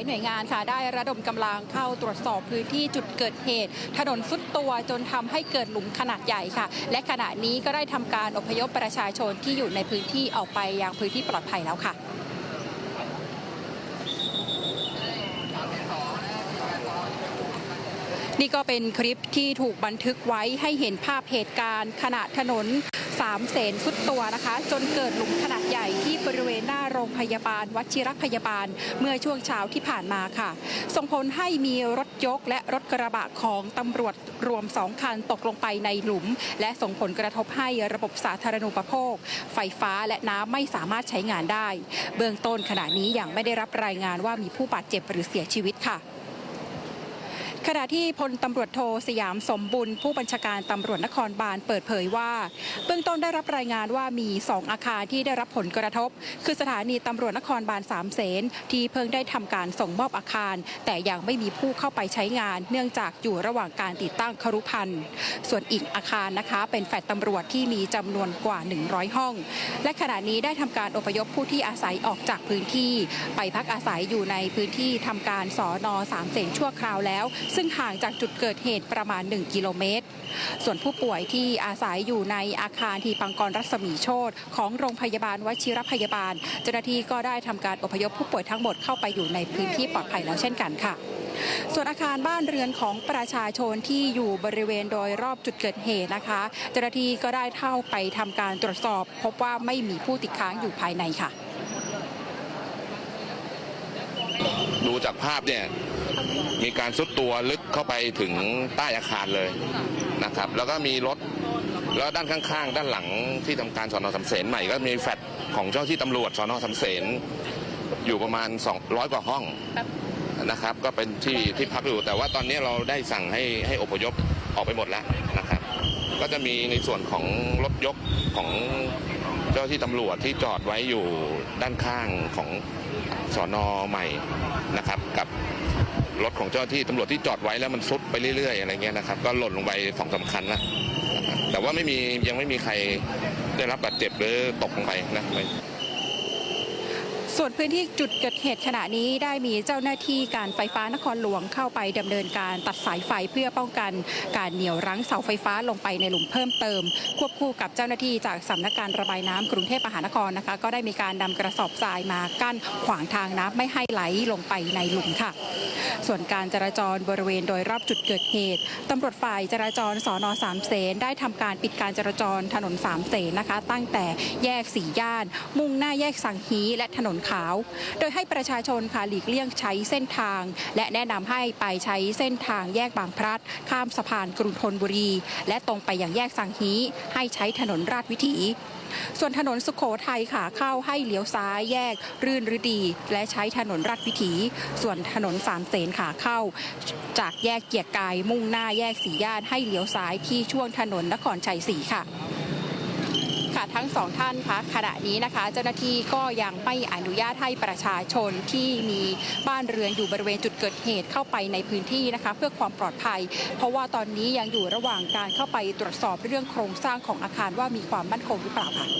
ายหน่วยงานค่ะ ได้ระดมกำลังเข้าตรวจสอบพื้นที่จุดเกิดเหตุ ถนนสุดตัวจนทำให้เกิดหลุมขนาดใหญ่ค่ะ และขณะนี้ก็ได้ทำการอพยพประชาชนที่อยู่ในพื้นที่ออกไปยังพื้นที่ปลอดภัยแล้วค่ะ นี่ก็เป็นคลิปที่ถูกบันทึกไว้ให้เห็นภาพเหตุการณ์ขณะถนนสามเสนสุดตัวนะคะ จนเกิดหลุมขนาดใหญ่ที่บริเวณหน้าโรงพยาบาลวัชิรพยาบาล เมื่อช่วงเช้าที่ผ่านมาค่ะ ส่งผลให้มีรถยกและรถกระบะของตำรวจรวม2คันตกลงไปในหลุม และส่งผลกระทบให้ระบบสาธารณูปโภค ไฟฟ้าและน้ำไม่สามารถใช้งานได้ เบื้องต้นขณะนี้ยังไม่ได้รับรายงานว่ามีผู้บาดเจ็บหรือเสียชีวิตค่ะ ขณะที่พลตำรวจโทสยามสมบุญ ผู้บัญชาการตำรวจนครบาลเปิดเผยว่า เบื้องต้นได้รับรายงานว่ามี 2 อาคารที่ได้รับผลกระทบ คือสถานีตำรวจนครบาลสามเสนที่เพิ่งได้ทำการส่งมอบอาคาร แต่ยังไม่มีผู้เข้าไปใช้งาน เนื่องจากอยู่ระหว่างการติดตั้งครุพันธ์ส่วนอีกอาคารนะคะ เป็นแฟลตตำรวจที่มีจำนวนกว่า 100 ห้อง และขณะนี้ได้ทำการอพยพผู้ที่อาศัยออกจากพื้นที่ ไปพักอาศัยอยู่ในพื้นที่ทำการสอนอสามเสนชั่วคราวแล้วซึ่งห่างจากจุดเกิดเหตุประมาณ 1 กิโลเมตร ส่วนผู้ป่วยที่อาศัยอยู่ในอาคารทีปังกรรัศมีโชตของโรงพยาบาลวชิรพยาบาล เจ้าหน้าที่ก็ได้ทำการอพยพผู้ป่วยทั้งหมดเข้าไปอยู่ในพื้นที่ปลอดภัยแล้วเช่นกันค่ะส่วนอาคารบ้านเรือนของประชาชนที่อยู่บริเวณโดยรอบจุดเกิดเหตุนะคะ เจ้าหน้าที่ก็ได้เข้าไปทำการตรวจสอบ พบว่าไม่มีผู้ติดค้างอยู่ภายในค่ะ ดูจากภาพเนี่ย มีการซุดตัวลึกเข้าไปถึงใต้อาคารเลยนะครับ แล้วก็มีรถแล้วด้านข้างๆ ด้านหลังที่ทำการสอนอสำเสนใหม่ก็มีแฟลตของเจ้าที่ตำรวจสอนอสำเสนอยู่ประมาณ 200 กว่าห้องนะครับ ก็เป็นที่ที่พักอยู่แต่ว่าตอนนี้เราได้สั่งให้ให้อพยพออกไปหมดแล้วนะครับ ก็จะมีในส่วนของรถยกของเจ้าที่ตำรวจที่จอดไว้อยู่ด้านข้างของสอนอใหม่นะครับ กับ รถของเจ้าที่ตำรวจที่จอดไว้แล้วมันซุดไปเรื่อยๆอะไรเงี้ยนะครับก็หล่นลงไปสองสามคันนะแต่ว่าไม่มียังไม่มีใครได้รับบาดเจ็บหรือตกลงไปนะ ส่วนพื้นที่จุดเกิดเหตุขณะนี้ได้มีเจ้าหน้าที่การไฟฟ้านครหลวงเข้าไปดำเนินการตัดสายไฟเพื่อป้องกันการเหนี่ยวรั้งเสาไฟฟ้าลงไปในหลุมเพิ่มเติม ควบคู่กับเจ้าหน้าที่จากสำนักการระบายน้ำกรุงเทพมหานครนะคะ ก็ได้มีการนำกระสอบทรายมากั้นขวางทางน้ำไม่ให้ไหลลงไปในหลุมค่ะ ส่วนการจราจรบริเวณโดยรอบจุดเกิดเหตุตำรวจฝ่ายจราจรสอนอสามเสนได้ทำการปิดการจราจรถนนสามเสนนะคะ ตั้งแต่แยกสี่ย่าน มุ่งหน้าแยกสังฮีและถนนขาว โดยให้ประชาชนค่ะหลีกเลี่ยงใช้เส้นทาง และแนะนำให้ไปใช้เส้นทางแยกบางพลัด ข้ามสะพานกรุงธนบุรี และตรงไปยังแยกสังฮีให้ใช้ถนนราชวิถีส่วนถนนสุขโขทัยค่ะเข้าให้เลี้ยวซ้ายแยก รื่นฤดี และใช้ถนนราชวิถี ส่วนถนนสามเสนขาเข้า จากแยกเกียรกายมุ่งหน้าแยกสีย่านให้เลี้ยวซ้ายที่ช่วงถนนนครชัยศรีค่ะ ค่ะทั้งสองท่านคะขณะนี้นะคะ เจ้าหน้าที่ก็ยังไม่อนุญาตให้ประชาชนที่มีบ้านเรือนอยู่บริเวณจุดเกิดเหตุเข้าไปในพื้นที่นะคะ เพื่อความปลอดภัย เพราะว่าตอนนี้ยังอยู่ระหว่างการเข้าไปตรวจสอบเรื่องโครงสร้างของอาคารว่ามีความมั่นคงหรือเปล่าค่ะ